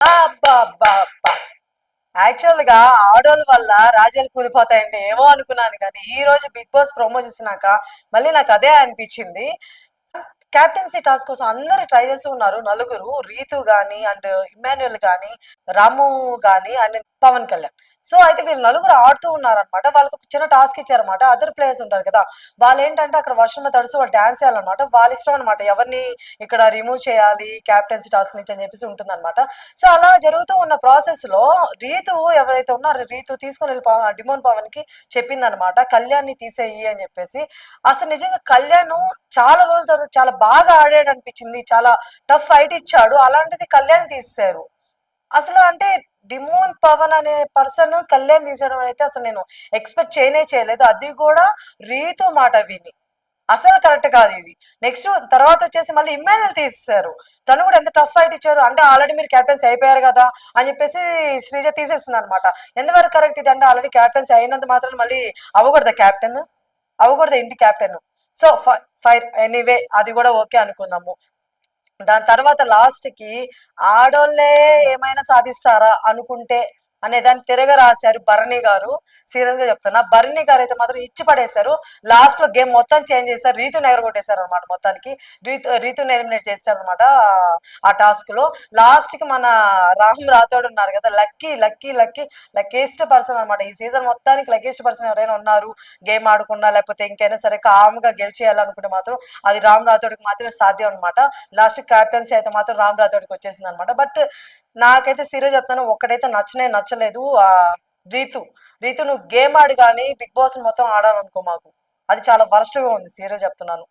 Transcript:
యాక్చువల్గా యాక్చువల్గా ఆడోళ్ళ వల్ల రాజాలు కూలిపోతాయంటే ఏమో అనుకున్నాను కానీ ఈ రోజు బిగ్ బాస్ ప్రోమో చూసినాక మళ్ళీ నాకు అదే అనిపించింది. క్యాప్టెన్సీ టాస్క్ కోసం అందరు ట్రై చేస్తూ ఉన్నారు. నలుగురు రీతు కానీ అండ్ ఇమాన్యుయల్ కానీ రాము గాని అండ్ పవన్ కళ్యాణ్. సో అయితే వీళ్ళు నలుగురు ఆడుతూ ఉన్నారనమాట వాళ్ళకు చిన్న టాస్క్ ఇచ్చారనమాట అదర్ ప్లేయర్స్ ఉంటారు కదా వాళ్ళు ఏంటంటే అక్కడ వర్షంలో తడుస్తూ వాళ్ళు డాన్స్ చేయాలన్నమాట. వాళ్ళ ఇష్టం అనమాట ఎవరిని ఇక్కడ రిమూవ్ చేయాలి క్యాప్టెన్సీ టాస్క్ నుంచి అని చెప్పేసి ఉంటుందన్నమాట. సో అలా జరుగుతూ ఉన్న ప్రాసెస్లో రీతు ఎవరైతే ఉన్నారో రీతు తీసుకుని వెళ్ళి డిమోన్ పవన్కి చెప్పిందనమాట కళ్యాణ్ని తీసేయి అని చెప్పేసి. అసలు నిజంగా కళ్యాణ్ చాలా రోజుల తర్వాత చాలా బాగా ఆడాడు అనిపించింది చాలా టఫ్ ఫైట్ ఇచ్చాడు. అలాంటిది కళ్యాణ్ తీసేశారు. అసలు అంటే డిమోన్ పవన్ అనే పర్సన్ కళ్యాణ్ తీసేయడం అయితే అసలు నేను ఎక్స్పెక్ట్ చేయనే చేయలేదు. అది కూడా రీతు మాట విని. అసలు కరెక్ట్ కాదు ఇది. నెక్స్ట్ తర్వాత వచ్చేసి మళ్ళీ ఇమ్మాన్యుల్ తీసేశారు. తను కూడా ఎంత టఫ్ ఫైట్ ఇచ్చారు. అంటే ఆల్రెడీ మీరు క్యాప్టెన్సీ అయిపోయారు కదా అని చెప్పేసి శ్రీజ తీసేస్తుంది అనమాట ఎంతవరకు కరెక్ట్ ఇది అంటే ఆల్రెడీ క్యాప్టెన్సీ అయినంత మాత్రం మళ్ళీ అవ్వకూడదా క్యాప్టెన్? అవ్వకూడదా ఇంటి క్యాప్టెన్? సో ఫైర్ ఎనీవే అది కూడా ఓకే అనుకుందాము. దాని తర్వాత లాస్ట్కి ఆడోళ్ళే ఏమైనా సాధిస్తారా అనుకుంటే అనే దాన్ని తిరగ రాశారు భరణి గారు. సీరియస్గా చెప్తున్నా. భరణి గారు అయితే మాత్రం ఇచ్చి పడేశారు. లాస్ట్లో గేమ్ మొత్తం చేంజ్ చేశారు. రీతుని ఎగరగొట్టేశారు అనమాట మొత్తానికి. రీతు రీతుని ఎలిమినేట్ చేశారు అనమాట ఆ టాస్క్లో. లాస్ట్కి మన రాహుల్ రాథోడ్ ఉన్నారు కదా. Lucky lucky lucky luckiest person అనమాట ఈ సీజన్ మొత్తానికి లక్కీస్ట్ పర్సన్ ఎవరైనా ఉన్నారు. గేమ్ ఆడుకున్నా లేకపోతే ఇంకైనా సరే కామ్గా గెలిచేయాలనుకుంటే మాత్రం అది రామ్ రాథోడ్కి మాత్రమే సాధ్యం అనమాట లాస్ట్ క్యాప్టెన్సీ అయితే మాత్రం రామ్ రాథోడ్కి వచ్చేసింది అనమాట బట్ నాకైతే సీరియస్ చెప్తాను. ఒక్కడైతే నచ్చనే నచ్చలేదు. ఆ రీతు. రీతు నువ్వు గేమ్ ఆడి కానీ బిగ్ బాస్ మొత్తం ఆడాలనుకో మాకు. అది చాలా వరస్ట్గా ఉంది. సీరియస్ చెప్తున్నాను.